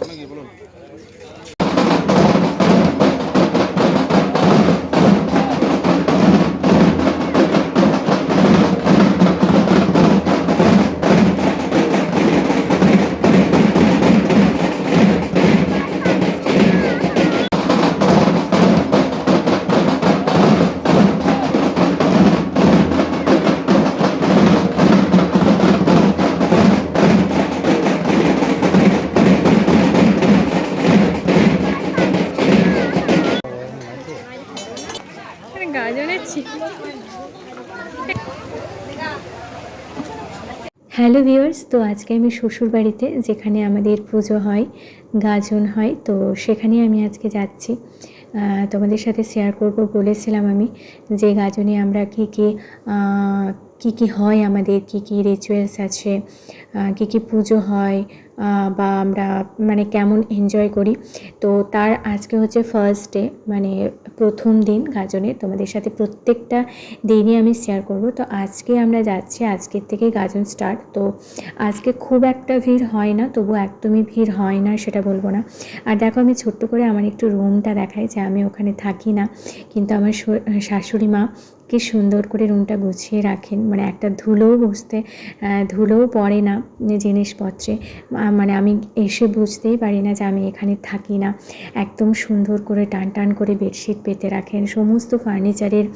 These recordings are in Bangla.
বলুন বলুন হ্যালো ভিওর্স তো আজকে আমি শ্বশুর বাড়িতে যেখানে আমাদের পুজো হয়, গাজন হয়, তো সেখানে আমি আজকে যাচ্ছি। তোমাদের সাথে শেয়ার করব, বলেছিলাম আমি যে গাজনে আমরা কী কী কী কী হয় আমাদের, কী কী রিচুয়ালস আছে কী কী পুজো হয় বা আমরা মানে কেমন এনজয় করি। তো তার আজকে হচ্ছে ফার্স্ট ডে মানে প্রথম দিন গাজনের তোমাদের সাথে প্রত্যেকটা দিনই আমি শেয়ার করব। তো আজকে আমরা যাচ্ছি, আজকের থেকে গাজন স্টার্ট তো আজকে খুব একটা ভিড় হয় না, তবু একদমই ভিড় হয় না, সেটা বলব না। আর দেখো আমি ছোট্ট করে আমার একটু রুমটা দেখাই যে আমি ওখানে থাকি না, কিন্তু আমার শাশুড়ি মা কি সুন্দর করে রুমটা গুছিয়ে রাখেন। মানে একটা ধুলোও বসতে ধুলোও পড়ে না জিনিসপত্রে। মানে আমি এসে বুঝতেই পারি না যে আমি এখানে থাকি না। একদম সুন্দর করে টান টান করে বেডশিট পেতে রাখেন। সমস্ত ফার্নিচারের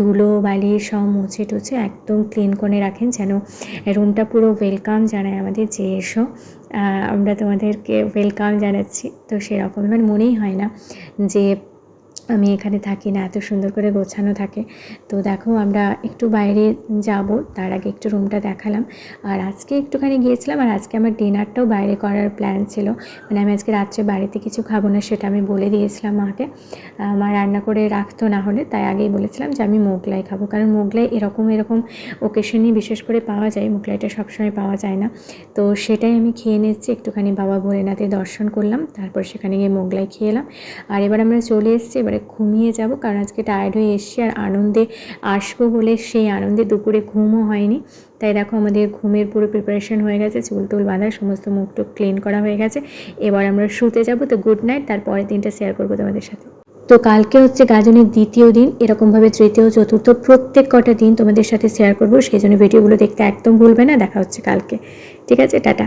ধুলো বালি সব মুছে টুছে একদম ক্লিন করে রাখেন যেন রুমটা পুরো ওয়েলকাম জানায় আমাদের। যে এসো আমরা তোমাদেরকে ওয়েলকাম জানাচ্ছি। তো সেরকম এবার মনেই হয় না যে আমি এখানে থাকি না, এত সুন্দর করে গোছানো থাকে। তো দেখো আমরা একটু বাইরে যাব, তার আগে একটু রুমটা দেখালাম। আর আজকে একটুখানি গিয়েছিলাম আর আজকে আমার ডিনারটাও বাইরে করার প্ল্যান ছিল। মানে আমি আজকে রাত্রে বাড়িতে কিছু খাব না সেটা আমি বলে দিয়েছিলাম মাকে। মা রান্না করে রাখতো না হলে, তাই আগেই বলেছিলাম যে আমি মোগলাই খাব। কারণ মোগলাই এরকম এরকম ওকেশনই বিশেষ করে পাওয়া যায়, মোগলাইটা সবসময় পাওয়া যায় না। তো সেটাই আমি খেয়ে নিচ্ছি, একটুখানি বাবা ভোলেনাথের দর্শন করলাম, তারপর সেখানে গিয়ে মোগলাই খেয়ে এলাম। আর এবার আমরা চলে এসেছি, এবারে ঘুমিয়ে যাব। কারণ আজকে টায়ার্ড হয়ে এসেছি আর আনন্দে আসব বলে সেই আনন্দে দুপুরে ঘুমও হয়নি। তাই দেখো আমাদের ঘুমের পুরো প্রিপারেশন হয়ে গেছে, চুল টুল বাঁধা, সমস্ত মুখ টুক ক্লিন করা হয়ে গেছে। এবার আমরা শুতে যাব, তো গুড নাইট তারপরের দিনটা শেয়ার করব তোমাদের সাথে। তো কালকে হচ্ছে গাজনের দ্বিতীয় দিন এরকমভাবে তৃতীয়, চতুর্থ, প্রত্যেক কটা দিন তোমাদের সাথে শেয়ার করব। সেই জন্য ভিডিওগুলো দেখতে একদম ভুলবে না, দেখা হচ্ছে কালকে। ঠিক আছে, টাটা।